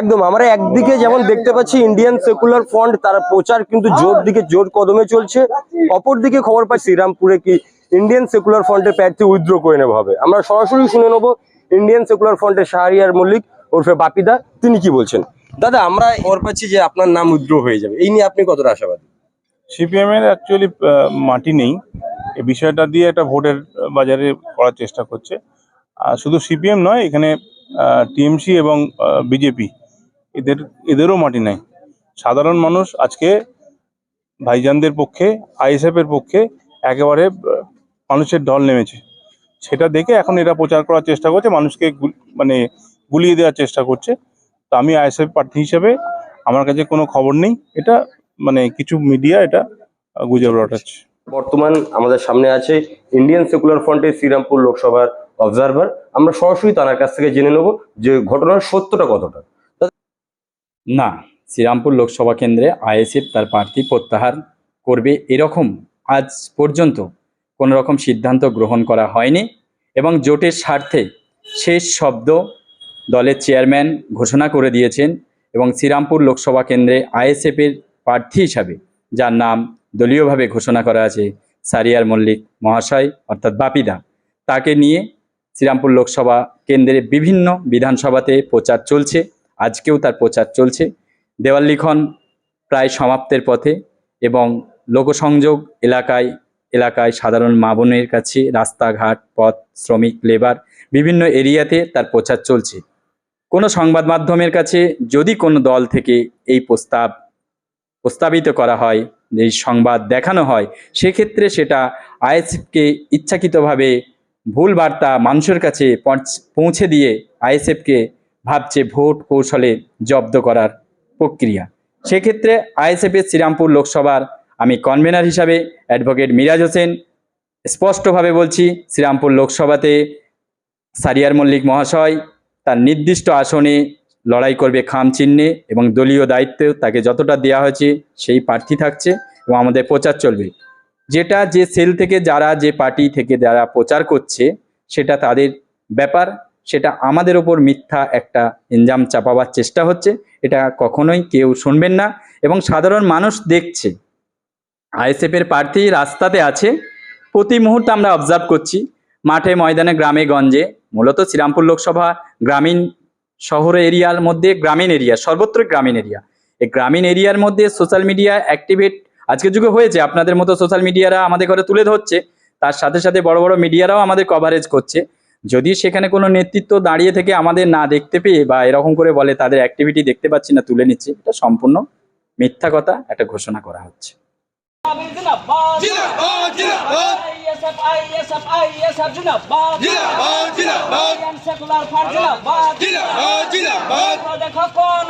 একদম, আমরা একদিকে যেমন দেখতে পাচ্ছি ইন্ডিয়ান সেকুলার ফ্রন্ট তার প্রচার কিন্তু জোর দিকে, জোর কদমে চলছে। অপরদিকে খবর পাই শ্রীরামপুরে কি ইন্ডিয়ান সেকুলার ফ্রন্টের প্রার্থী উইথড্র করে নেওয়া হবে। আমরা সরাসরি শুনে নেব ইন্ডিয়ান সেকুলার ফ্রন্টের শাহরিয়ার মল্লিক ওরফে বাপিদা, তিনি কি বলছেন? দাদা, আমরা খবর পাচ্ছি যে আপনার নাম উইথড্র হয়ে যাবে। এই নিয়ে আপনি কতটা আশাবাদী? সিপিএম এর অ্যাকচুয়ালি মাটি নেই। এই বিষয়টা দিয়ে একটা ভোটের বাজারে করার চেষ্টা করছে। আর শুধু সিপিএম নয়, এখানে টিএমসি এবং বিজেপি এদের, এদেরও মাটি নাই। সাধারণ মানুষ আজকে ভাইজানদের পক্ষে আইএসএফ এর পক্ষে একেবারে মানুষের ঢল নেমেছে। সেটা দেখে এখন এরা প্রচার করার চেষ্টা করছে, মানুষকে মানে গুলিয়ে দেওয়ার চেষ্টা করছে। তো আমি আইএসএফ প্রার্থী হিসেবে আমার কাছে কোনো খবর নেই। এটা মানে কিছু মিডিয়া এটা গুজব রটাচ্ছে। বর্তমান আমাদের সামনে আছে ইন্ডিয়ান সেকুলার ফ্রন্টের শ্রীরামপুর লোকসভার অবজারভার। আমরা সরাসরি তার কাছ থেকে জেনে নেব যে ঘটনার সত্যটা কতটা। না, শ্রীরামপুর লোকসভা কেন্দ্রে আইএসএফ তার প্রার্থী প্রত্যাহার করবে এরকম আজ পর্যন্ত কোনো রকম সিদ্ধান্ত গ্রহণ করা হয়নি এবং জোটের স্বার্থে শেষ শব্দ দলের চেয়ারম্যান ঘোষণা করে দিয়েছেন এবং শ্রীরামপুর লোকসভা কেন্দ্রে আইএসএফের প্রার্থী হিসাবে, যার নাম দলীয়ভাবে ঘোষণা করা আছে, সারিয়ার মল্লিক মহাশয় অর্থাৎ বাপিদা। তাকে নিয়ে শ্রীরামপুর লোকসভা কেন্দ্রে বিভিন্ন বিধানসভাতে প্রচার চলছে। আজকেও তার প্রচার চলছে। দেওয়াল লিখন প্রায় সমাপ্তের পথে এবং লোকসংযোগ এলাকায় এলাকায় সাধারণ মা বোনের কাছে রাস্তাঘাট, পথ, শ্রমিক, লেবার বিভিন্ন এরিয়াতে তার প্রচার চলছে। কোনো সংবাদ মাধ্যমের কাছে যদি কোনো দল থেকে এই প্রস্তাব প্রস্তাবিত করা হয়, এই সংবাদ দেখানো হয়, সেক্ষেত্রে সেটা আইএসএফকে ইচ্ছাকৃতভাবে ভুল বার্তা মানুষের কাছে পৌঁছে দিয়ে আইএসএফকে ভাবছে ভোট কৌশলে জব্দ করার প্রক্রিয়া। সেক্ষেত্রে আইএসএফের শ্রীরামপুর লোকসভার আমি কনভেনার হিসাবে অ্যাডভোকেট মিরাজ হোসেন স্পষ্টভাবে বলছি, শ্রীরামপুর লোকসভাতে সারিয়ার মল্লিক মহাশয় তার নির্দিষ্ট আসনে লড়াই করবে খাম চিহ্নে এবং দলীয় দায়িত্ব তাকে যতটা দেওয়া হয়েছে সেই প্রার্থী থাকছে এবং আমাদের প্রচার চলবে। যেটা যে সেল থেকে যারা, যে পার্টি থেকে যারা প্রচার করছে সেটা তাদের ব্যাপার। সেটা আমাদের ওপর মিথ্যা একটা ইনজাম চাপাবার চেষ্টা হচ্ছে। এটা কখনোই কেউ শুনবেন না এবং সাধারণ মানুষ দেখছে। আইএসএফের প্রার্থী রাস্তাতে আছে। প্রতি মুহূর্তে আমরা অবজার্ভ করছি। মাঠে, ময়দানে, গ্রামে, গঞ্জে, মূলত শ্রীরামপুর লোকসভা, গ্রামীণ শহর এরিয়ার মধ্যে গ্রামীণ এরিয়া, সর্বত্র গ্রামীণ এরিয়া। এই গ্রামীণ এরিয়ার মধ্যে সোশ্যাল মিডিয়া অ্যাক্টিভেট আজকের যুগে হয়েছে। আপনাদের মতো সোশ্যাল মিডিয়ারা আমাদের ঘরে তুলে ধরছে। তার সাথে সাথে বড় বড় মিডিয়ারাও আমাদের কভারেজ করছে। যদি সেখানে কোনো নেতৃত্ব দাঁড়িয়ে থেকে আমাদের না দেখতে পেয়ে বা এরকম করে বলে তাদের অ্যাক্টিভিটি দেখতে পাচ্ছি না তুলে নিচ্ছে এটা সম্পূর্ণ মিথ্যা কথা একটা ঘোষণা করা হচ্ছে। দেখো কোন